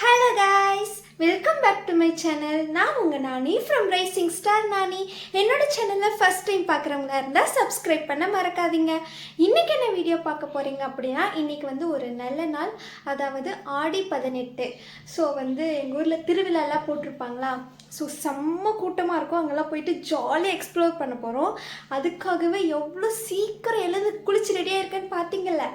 Hello guys welcome back to my channel நான் உங்கள் Nani from rising star Nani. என்னோட சேனலில் ஃபஸ்ட் டைம் பார்க்குறவங்க இருந்தால் சப்ஸ்கிரைப் பண்ண மறக்காதீங்க. இன்றைக்கி என்ன வீடியோ பார்க்க போகிறீங்க அப்படின்னா இன்றைக்கி வந்து ஒரு நல்ல நாள். அதாவது ஆடி பதினெட்டு. ஸோ வந்து எங்கள் ஊரில் திருவிழாலாம் போட்டிருப்பாங்களா? ஸோ செம்ம கூட்டமாக இருக்கும். அங்கெல்லாம் போயிட்டு ஜாலியாக எக்ஸ்ப்ளோர் பண்ண போகிறோம் அதுக்காகவே எவ்வளோ சீக்கிரம் எழுந்து குளிச்சு ரெடியாக இருக்கேன்னு பார்த்தீங்கல்ல.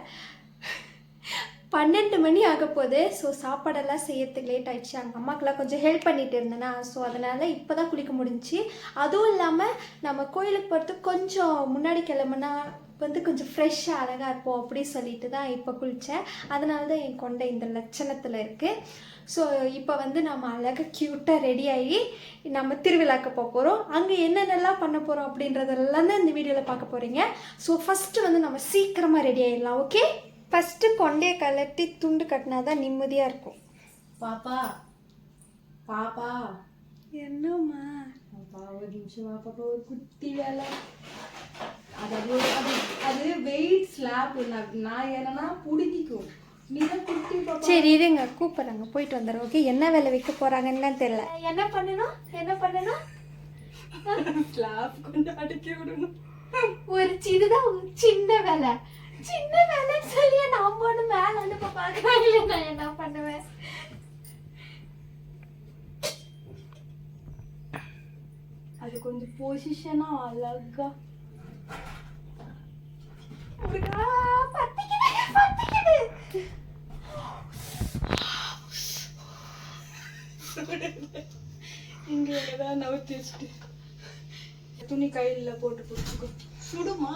பன்னெண்டு மணி ஆக போகுது. ஸோ சாப்பாடெல்லாம் செய்யறதுக்கு லேட் ஆயிடுச்சு. அங்கே அம்மாக்கெல்லாம் கொஞ்சம் ஹெல்ப் பண்ணிட்டு இருந்தேனா. ஸோ அதனால் இப்போ தான் குளிக்க முடிஞ்சுச்சு. அதுவும் இல்லாமல் நம்ம கோயிலுக்கு போகிறதுக்கு கொஞ்சம் முன்னாடி கிளம்புனா வந்து கொஞ்சம் ஃப்ரெஷ்ஷாக அழகாக இருப்போம் அப்படின்னு சொல்லிட்டு தான் இப்போ குளித்தேன் அதனால தான் என் கொண்டை இந்த லட்சணத்தில் இருக்குது ஸோ இப்போ வந்து நம்ம அழகாக க்யூட்டாக ரெடி ஆகி நம்ம திருவிழாக்கு போக போகிறோம் அங்கே என்னென்னலாம் பண்ண போகிறோம் அப்படின்றதெல்லாம் தான் இந்த வீடியோவில் பார்க்க போகிறீங்க ஸோ ஃபஸ்ட்டு வந்து நம்ம சீக்கிரமாக ரெடி ஆகிடலாம் ஓகே ஃபஸ்ட்டு கொண்டையை கலட்டி துண்டு கட்டினா தான் நிம்மதியாக இருக்கும். பாப்பா பாப்பா. என்னம்மா? பாப்பா ஒரு நிமிஷம் பாப்பா ஒரு குட்டி வேலை. அது அது அது அது வெயிட் ஸ்லாப் நான் குட்டி பாப்பா. சரி இருங்க. கூப்பிட்றாங்க போயிட்டு வந்துடுறோம் ஓகே என்ன வேலை வைக்க போகிறாங்கன்னு தெரியல. என்ன பண்ணணும்? என்ன பண்ணணும்? ஸ்லாப் கொண்டு அடிக்க விடணும். ஒரு இதுதான் சின்ன வேலை. சின்ன வேலைன்னு சொல்லி நான் ஒன்று மேலே அனுப்ப பார்க்குறாங்களே நான் என்ன பண்ணுவேன்? அது கொஞ்சம் பொசிஷனா அழகா. இங்க ஏதாவது நவுத்தி வச்சுட்டு. துணி கையில போட்டு பிடிச்சிக்கோ. சுடுமா?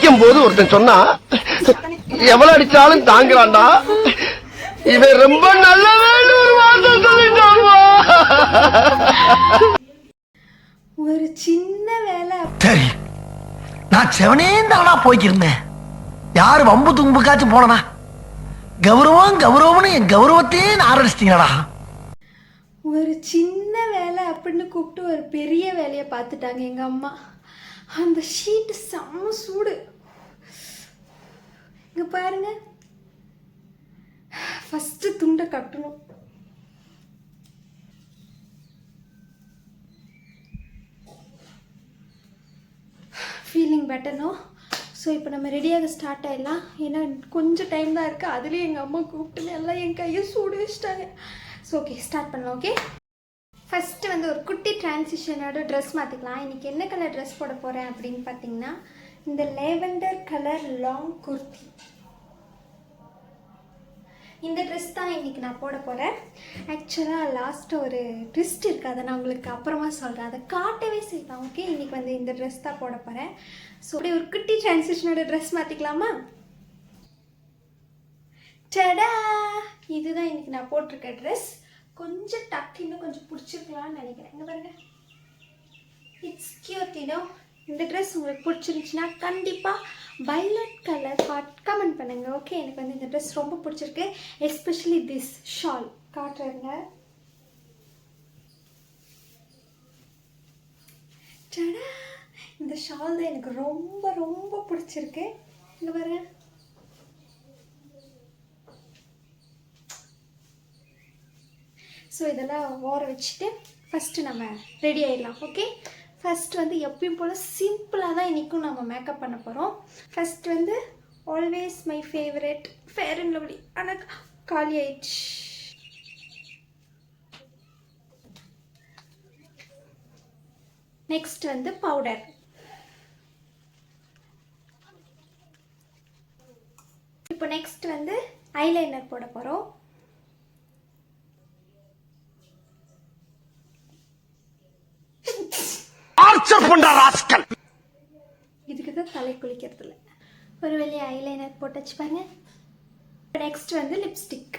அடிக்கும் போது ஒருத்தன் சொன்னா எவ்வளவு அடிச்சாலும் தாங்குறான்டா. இவன் ரொம்ப நல்லவன் ஒரு வார்த்தை சொல்லிட்டான்மா ஒரு சின்ன வேலை. சரி நான் செவனேந்தானா போய்க்கிருந்தேன். யாரு வம்பு தும்புக்காச்சும் போனனா? கௌரவம் கௌரவம்னு என் கௌரவத்தையே ஆரம்பிச்சிட்டீங்களா ஒரு சின்ன வேலை அப்படின்னு கூப்பிட்டு ஒரு பெரிய வேலையை பார்த்துட்டாங்க எங்கள் அம்மா. அந்த ஷீட்டு செம்ம சூடு. இங்கே பாருங்க. ஃபஸ்ட்டு துண்டை கட்டணும். ஃபீலிங் பெட்டர்னோ ஸோ இப்போ நம்ம ரெடியாக ஸ்டார்ட் ஆகிடலாம் ஏன்னா கொஞ்சம் டைம் தான் இருக்குது அதுலேயும் எங்கள் அம்மா கூப்பிட்டுன்னு எல்லாம் என் கையை சூடு வச்சிட்டாங்க. ஸோ ஓகே ஸ்டார்ட் பண்ணலாம் ஓகே ஃபஸ்ட்டு வந்து ஒரு குட்டி டிரான்சிஷனோட ட்ரெஸ் மாற்றிக்கலாம் இன்றைக்கி என்ன கலர் ட்ரெஸ் போட போகிறேன் அப்படின்னு பார்த்தீங்கன்னா இந்த லேவெண்டர் கலர் லாங் குர்த்தி இந்த ட்ரெஸ் தான் இன்றைக்கி நான் போட போகிறேன் ஆக்சுவலாக லாஸ்ட்டு ஒரு ட்விஸ்ட் இருக்குது அதை நான் உங்களுக்கு அப்புறமா சொல்கிறேன் அதை காட்டவே செய்யலாம் ஓகே இன்றைக்கி வந்து இந்த ட்ரெஸ் தான் போட போகிறேன் ஸோ அப்படியே ஒரு குட்டி டிரான்சிஷனோட ட்ரெஸ் மாற்றிக்கலாமா டடா இதுதான் இன்றைக்கி நான் போட்டிருக்க ட்ரெஸ் கொஞ்சம் டக்கு இன்னும் கொஞ்சம் பிடிச்சிருக்கலாம்னு நினைக்கிறேன். இங்கே பாருங்க. இட்ஸ் கியூட் யூனோ இந்த ட்ரெஸ் உங்களுக்கு பிடிச்சிருந்துச்சுன்னா கண்டிப்பாக வைலட் கலர் பாட் கமெண்ட் பண்ணுங்க ஓகே எனக்கு வந்து இந்த ட்ரெஸ் ரொம்ப பிடிச்சிருக்கு. எஸ்பெஷலி திஸ் ஷால் காட்டுறேங்க. இந்த ஷால் தான் எனக்கு ரொம்ப ரொம்ப பிடிச்சிருக்கு. இங்கே பாருங்கள் ஸோ இதெல்லாம் ஓர வச்சுட்டு ஃபஸ்ட்டு நம்ம ரெடி ஆகிடலாம் ஓகே ஃபஸ்ட் வந்து எப்பயும் போல் சிம்பிளாக தான் இன்றைக்கும் நம்ம மேக்கப் பண்ண போகிறோம் ஃபஸ்ட் வந்து always my favourite fair and lovely ஆனால் காலி ஆயிடுச்சு. நெக்ஸ்ட் வந்து பவுடர் இப்போ நெக்ஸ்ட் வந்து ஐலைனர் போட போகிறோம் டார்ச்சர் பண்ற ராஸ்கல். இதுக்கு தான் தலை குளிக்கிறது இல்ல ஒரு வெளியே ஐலைனர் போட்டு வச்சு பாருங்க. நெக்ஸ்ட் வந்து லிப்ஸ்டிக்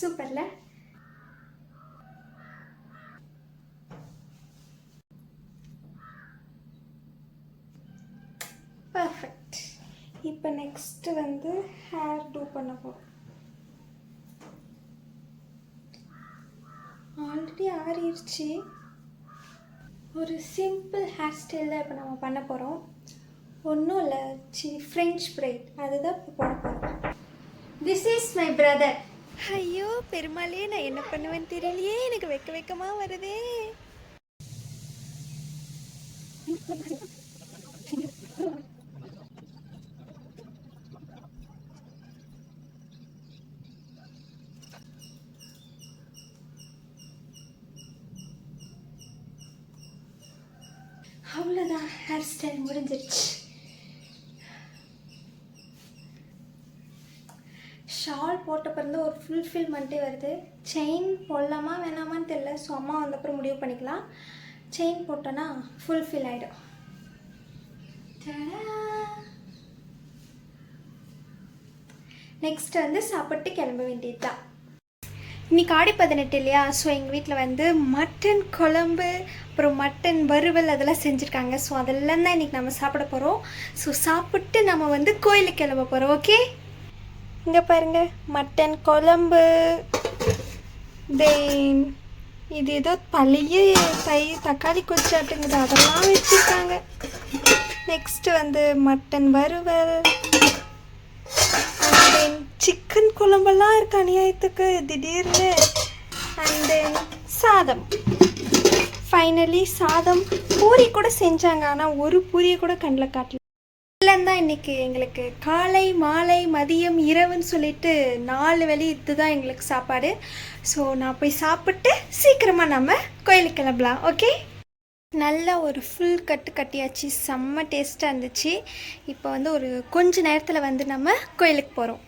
சூப்பர்ல. பர்ஃபெக்ட் இப்போ நெக்ஸ்ட் வந்து ஹேர் டூ பண்ண போகிறோம் ஆல்ரெடி ஆறிடுச்சு? ஒரு சிம்பிள் ஹேர் ஸ்டைலில் இப்போ நம்ம பண்ண போகிறோம் ஒன்றும் இல்லை சி ஃப்ரெஞ்ச் பிரைட் அதுதான் இப்போ போட போகிறோம் திஸ் இஸ் மை பிரதர் ஐயோ பெருமாளே நான் என்ன பண்ணுவேன்னு தெரியலையே எனக்கு வெக்க வெக்கமாக வருதே அவ்வளோதான் ஹேர் ஸ்டைல் முடிஞ்சிருச்சு ஷால் போட்ட பிறந்து ஒரு ஃபுல்ஃபில்மெண்ட்டே வருது. செயின் போடலாமா வேணாமான்னு தெரில ஸோ அம்மா வந்தப்புறம் முடிவு பண்ணிக்கலாம். செயின் போட்டோன்னா ஃபுல்ஃபில் ஆகிடும் நெக்ஸ்ட் வந்து சாப்பிட்டு கிளம்ப வேண்டியது தான் இன்னைக்கு ஆடி பதினெட்டு இல்லையா? ஸோ எங்கள் வீட்டில் வந்து மட்டன் குழம்பு அப்புறம் மட்டன் வறுவல் அதெல்லாம் செஞ்சுருக்காங்க. ஸோ அதெல்லாம் தான் இன்றைக்கி நம்ம சாப்பிட போகிறோம் ஸோ சாப்பிட்டு நம்ம வந்து கோயிலுக்கு கிளம்ப போகிறோம் ஓகே இங்கே பாருங்கள் மட்டன் குழம்பு தென் இது ஏதோ பழைய தை தக்காளி கொச்சாட்டுங்குது அதெல்லாம் வச்சுருக்காங்க. நெக்ஸ்ட்டு வந்து மட்டன் வறுவல். அண்ட் தென் சிக்கன் குழம்பெல்லாம் இருக்கு அநியாயத்துக்கு. திடீர்னு. அண்ட் தென் சாதம். ஃபைனலி சாதம். பூரி கூட செஞ்சாங்க. ஆனால் ஒரு பூரியை கூட கண்ணில் காட்டல. இதெல்லாம் தான் இன்னைக்கு எங்களுக்கு. காலை மாலை மதியம் இரவுன்னு சொல்லிட்டு நாலு வழி இதுதான் எங்களுக்கு சாப்பாடு. ஸோ நான் போய் சாப்பிட்டு சீக்கிரமாக நம்ம கோயிலுக்கு கிளம்பலாம். ஓகே நல்லா ஒரு ஃபுல் கட்டு கட்டியாச்சு. செம்ம டேஸ்ட்டாக இருந்துச்சு. இப்போ வந்து ஒரு கொஞ்ச நேரத்தில் வந்து நம்ம கோயிலுக்கு போகிறோம்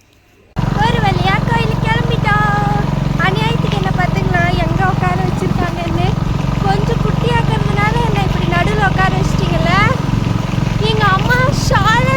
ஒரு வழியாக கோயிலுக்கு கிளம்பிட்டோம். அநியாயத்துக்கு என்ன பார்த்தீங்கன்னா எங்கே உட்கார வச்சுருக்காங்கன்னு கொஞ்சம் குட்டியாக்கிறதுனால என்ன இப்படி நடுவில் உட்கார வச்சிட்டிங்கள எங்கள் அம்மா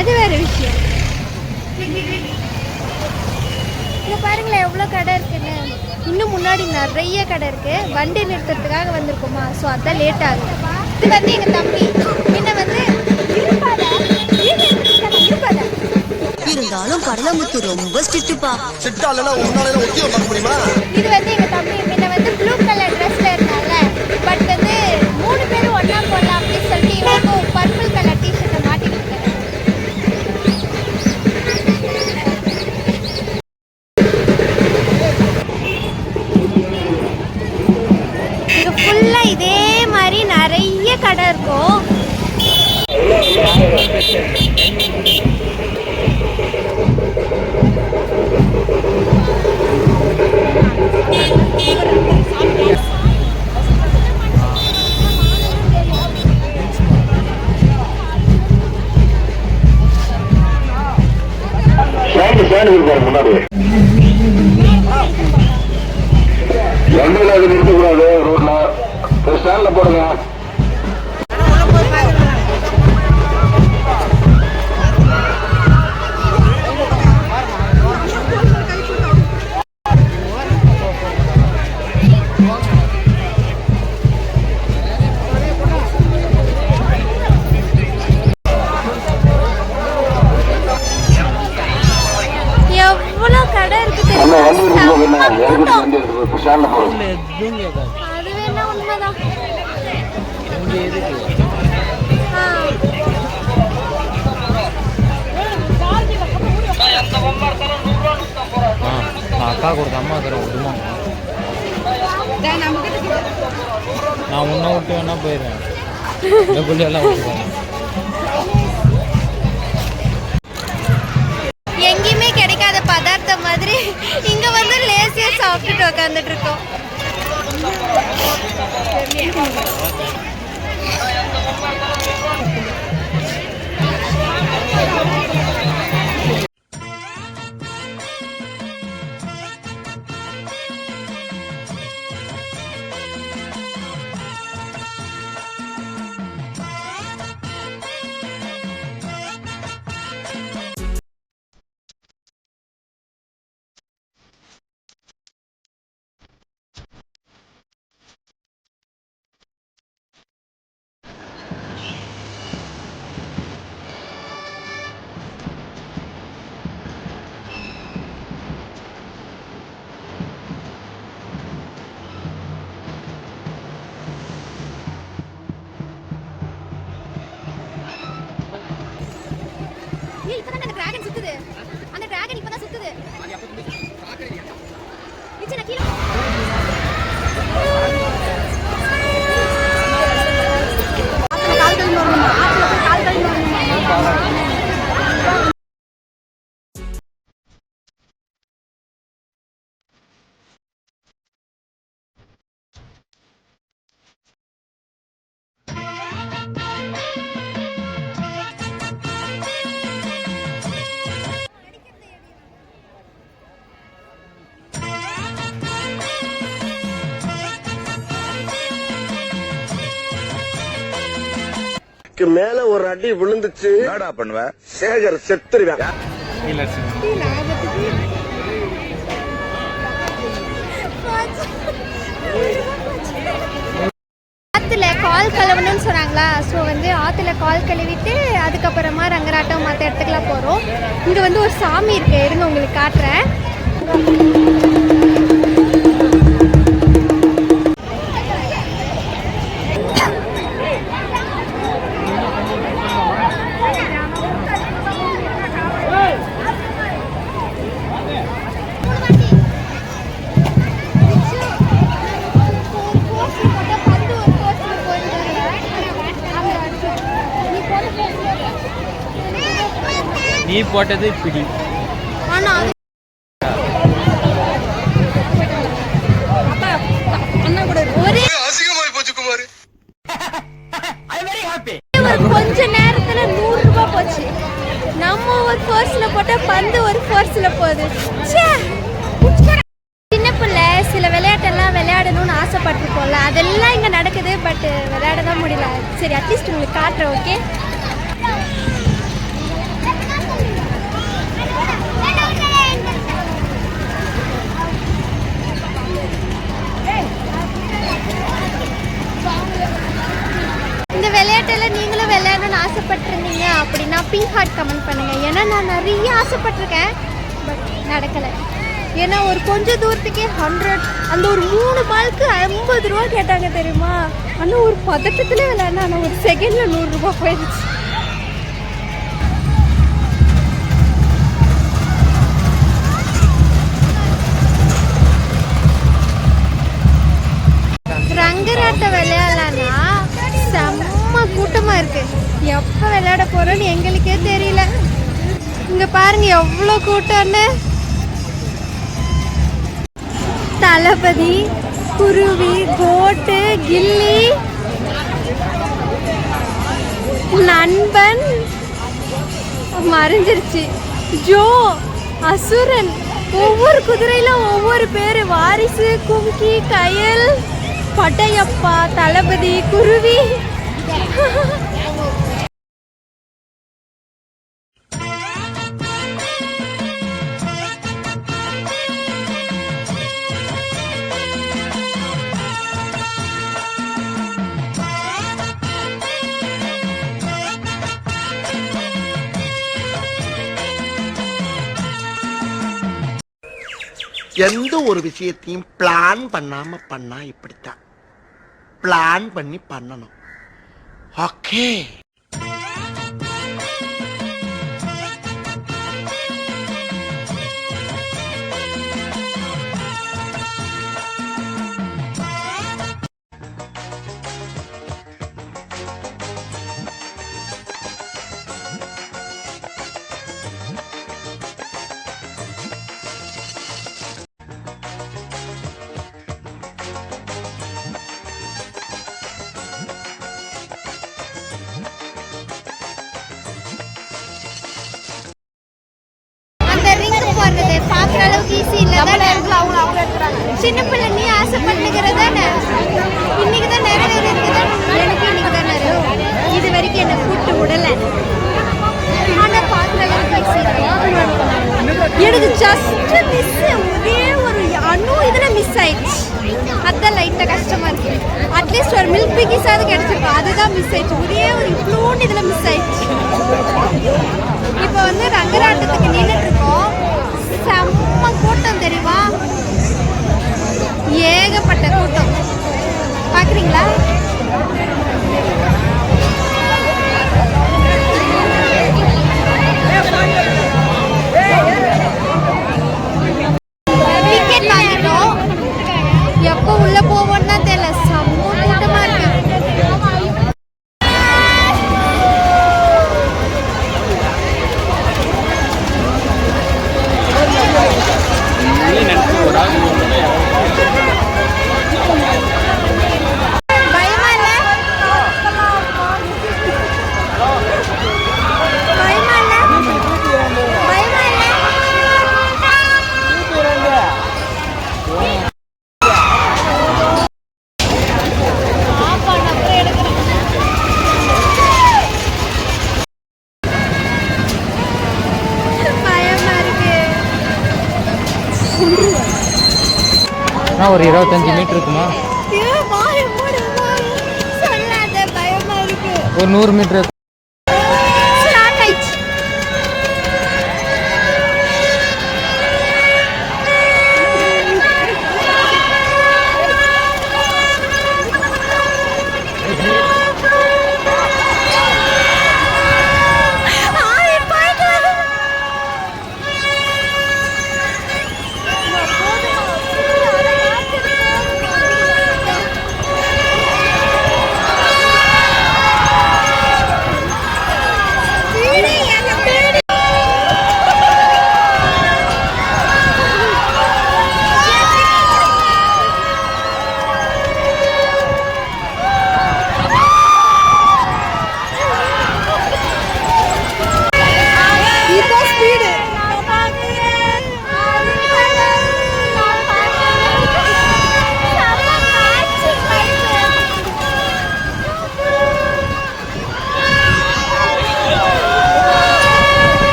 அது வேற விஷயம். இங்க பாருங்களேன் எவ்வளோ கடை இருக்குன்னு. இன்னும் முன்னாடி நிறைய கடை இருக்கு. வண்டி நிறுத்துறதுக்காக வந்திருக்கோமா? ஸோ அதான் லேட் ஆகுது. இது வந்து எங்க தம்பி. என்ன வந்து இருந்தாலும் கடலமுத்து ரொம்ப ஸ்ட்ரிக்ட்டுப்பா. இல்லைன்னா உன்னால ஒத்தி பார்க்க முடியுமா? இது வந்து எங்க தம்பி. முன்ன வந்து ப்ளூ கலர் ட்ரெஸ்ல இந்த பிள்ளையெல்லாம் விட்டுருவாங்க எங்கேயுமே கிடைக்காத பதார்த்தம் மாதிரி இங்க வந்து லேசியா சாப்பிட்டுட்டு உட்காந்துட்டு இருக்கோம் ஏய் மேல ஒரு அடி விழுந்துச்சு. சேகர் செத்துருவேன். ஆற்றுல கால் கழுவணும்னு சொன்னாங்களா? ஸோ வந்து ஆற்றுல கால் கழுவிட்டு அதுக்கப்புறமா ரங்கராட்டம் மற்ற இடத்துக்குலாம் போகிறோம் இங்கே வந்து ஒரு சாமி இருக்கு. இருங்க உங்களுக்கு காட்டுறேன். நீ போட்டது பிடி ஆனா ஒரே அசிங்கமாய் போச்சு குமார் ஒரு கொஞ்ச நேரத்துல நூறு ரூபாய் போச்சு நம்ம ஒரு பர்ஸ்ல போட்ட பந்து ஒரு பர்ஸ்ல போகுது ச்சே. சின்ன பிள்ளை சில விளையாட்டெல்லாம் விளையாடணும்னு ஆசைப்பட்டிருக்கோம்ல அதெல்லாம் இங்க நடக்குது பட் விளையாட தான் முடியல சரி அட்லீஸ்ட் உங்களுக்கு காட்டுறேன் ஓகே இந்த விளையாட்டெல்லாம் நீங்களும் விளையாடணும்னு ஆசைப்பட்டிருந்தீங்க அப்படின்னா பிங்க் ஹார்ட் கமெண்ட் பண்ணுங்க ஏன்னா நான் நிறைய ஆசைப்பட்டிருக்கேன் பட் நடக்கலை ஏன்னா ஒரு கொஞ்ச ஹண்ட்ரட் அந்த ஒரு மூணு பால்க்கு ஐம்பது ரூபா கேட்டாங்க தெரியுமா? ஆனால் ஒரு பதட்டத்துல விளையாண்டா ஆனால் ஒரு செகண்டில் நூறுரூபா போயிடுச்சு. ரங்கராட்டம் விளையாடலான்னா செம்ம கூட்டமாக இருக்கு. எப்போ விளையாட போகிறோன்னு எங்களுக்கே தெரியல. இங்கே பாருங்க எவ்வளோ கூட்டம்னு தளபதி குருவி கோட்டு கில்லி நண்பன். மறைஞ்சிருச்சு. ஜோ அசுரன். ஒவ்வொரு குதிரையில ஒவ்வொரு பேர். வாரிசு கும்கி கயல் பட்டையப்பா தளபதி குருவி. எந்த ஒரு விஷயத்தையும் பிளான் பண்ணாம பண்ணா இப்படித்தான். பிளான் பண்ணி பண்ணணும். ஓகே ரிங் போடுறது பாக்குற அளவுக்கு ஈஸி இல்ல சின்ன பிள்ளை நீ ஆசைப்பட்டுக்கிறது தானே இன்னைக்கு தான் நிறைவேறிருக்கு எனக்கு இன்னைக்கு தான் நிறைவேறும் இது வரைக்கும் என்ன கூட்டு விடல. ஆனா பாக்குற அளவுக்கு ஈஸி எனக்கு ஜஸ்ட் மிஸ் ஒரே ஒரு அணு இதுல மிஸ் ஆயிடுச்சு. அதான் லைட்டா கஷ்டமா இருக்கு. அட்லீஸ்ட் ஒரு மில்க் பிகிஸாவது கிடைச்சிருக்கும் அதுதான் மிஸ் ஆயிடுச்சு. ஒரே ஒரு இவ்வளோன்னு இதுல மிஸ் ஆயிடுச்சு. இப்போ வந்து ரங்கராட்டத்துக்கு நின்றுட்டு இருக்கோம். செம்ம கூட்டம் தெரியுமா? ஏகப்பட்ட கூட்டம். பார்க்குறீங்களா டிக்கெட் நான் ஒரு இருபத்தஞ்சி மீட்டர் இருக்குமா? ஒரு நூறு மீட்டர்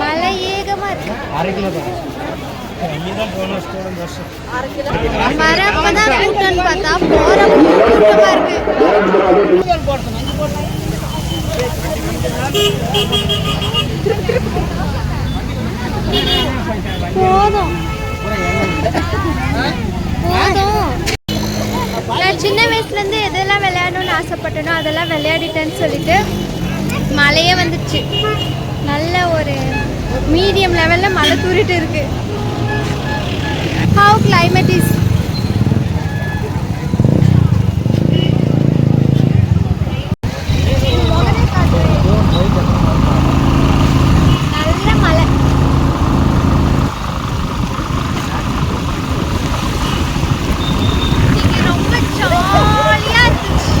மழை ஏகமாக இருக்கு அரை கிலோ தான் போன கூட்டம்னு பார்த்தா கூட்டமா இருக்கு. போதும். போதும். நான் சின்ன வயசுலேருந்து எதெல்லாம் விளையாடணும்னு ஆசைப்பட்டேனோ அதெல்லாம் விளையாடிட்டேன்னு சொல்லிட்டு மழையே வந்துச்சு. நல்ல ஒரு மீடியம் லெவலில் மழை தூரிட்டு இருக்கு. ஹவு கிளைமேட் இஸ் நல்ல மழை இன்னைக்கு ரொம்ப ஜாலியா இருந்துச்சு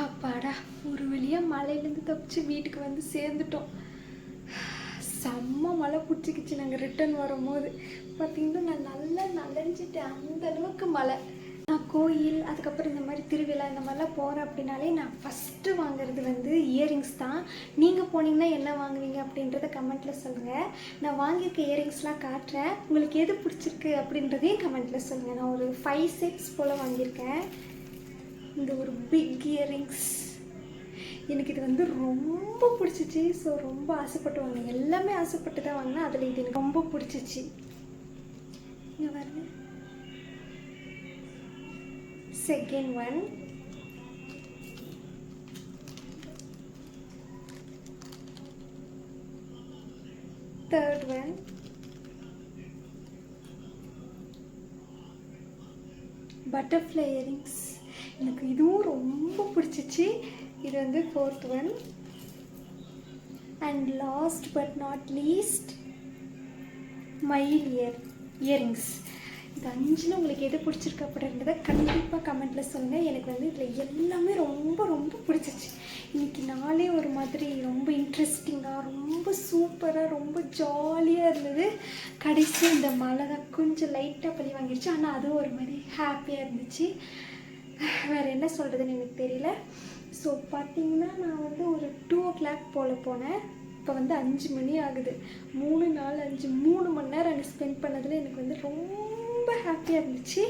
அப்பாடா ஒரு வழியா மலையிலேருந்து தப்பிச்சு வீட்டுக்கு வந்து சேர்ந்துட்டோம் செம்ம மழை பிடிச்சிக்கிச்சு நாங்கள் ரிட்டர்ன் வரும்போது பார்த்தீங்கன்னா நான் அந்த அளவுக்கு மழை. நான் கோயில் அதுக்கப்புறம் இந்த மாதிரி திருவிழா இந்த மாதிரிலாம் போகிறேன் அப்படின்னாலே நான் ஃபஸ்ட்டு வாங்குறது வந்து இயரிங்ஸ் தான். நீங்கள் போனீங்கன்னா என்ன வாங்குவீங்க அப்படின்றத கமெண்ட்டில் சொல்லுங்கள் நான் வாங்கியிருக்க இயரிங்ஸ்லாம் காட்டுறேன். உங்களுக்கு எது பிடிச்சிருக்கு அப்படின்றதையும் கமெண்ட்டில் சொல்லுங்கள் நான் ஒரு ஃபைவ் செட்ஸ் போல் வாங்கியிருக்கேன். இந்த ஒரு பிக் இயரிங்ஸ் எனக்கு இது வந்து ரொம்ப பிடிச்சிச்சு. ஸோ ரொம்ப ஆசைப்பட்டு வாங்கினேன். எல்லாமே ஆசைப்பட்டு தான் வாங்கினேன். அதில் இது எனக்கு ரொம்ப பிடிச்சிச்சு. இங்கே பாருங்க second one third one butterfly earrings எனக்கு இதுவும் ரொம்ப பிடிச்சிச்சு. இது வந்து fourth one and last but not least மயில் இயர் இயரிங்ஸ். இது அஞ்சில் உங்களுக்கு எது பிடிச்சிருக்கு அப்படின்றத கண்டிப்பாக கமெண்ட்டில் சொல்லுங்கள் எனக்கு வந்து இதில் எல்லாமே ரொம்ப ரொம்ப பிடிச்சிச்சு இன்னைக்கு நாளே ஒரு மாதிரி ரொம்ப இன்ட்ரெஸ்டிங்காக ரொம்ப சூப்பராக ரொம்ப ஜாலியாக இருந்தது. கடைசி இந்த மழை தான் கொஞ்சம் லைட்டாக பழி வாங்கிடுச்சு ஆனால் அதுவும் ஒரு மாதிரி ஹாப்பியாக இருந்துச்சு. வேறு என்ன சொல்கிறதுன்னு எனக்கு தெரியல. ஸோ பார்த்தீங்கன்னா நான் வந்து ஒரு டூ ஓ கிளாக் போல் போனேன். இப்போ வந்து அஞ்சு மணி ஆகுது. மூணு நாலு அஞ்சு மூணு மணி நேரம் அங்கே ஸ்பெண்ட் பண்ணதில் எனக்கு வந்து ரொம்ப ஹாப்பியாக இருந்துச்சு.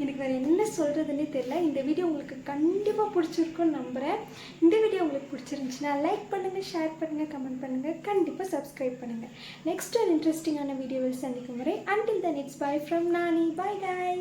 எனக்கு வேறு என்ன சொல்கிறதுனே தெரில இந்த வீடியோ உங்களுக்கு கண்டிப்பாக பிடிச்சிருக்குன்னு நம்புகிறேன் இந்த வீடியோ உங்களுக்கு பிடிச்சிருந்துச்சுன்னா லைக் பண்ணுங்கள் ஷேர் பண்ணுங்கள் கமெண்ட் பண்ணுங்கள் கண்டிப்பாக சப்ஸ்கிரைப் பண்ணுங்கள் நெக்ஸ்ட் ஒரு இன்ட்ரெஸ்டிங்கான வீடியோவில் சந்திக்கும் முறை until the it's bye from Nani. Bye bye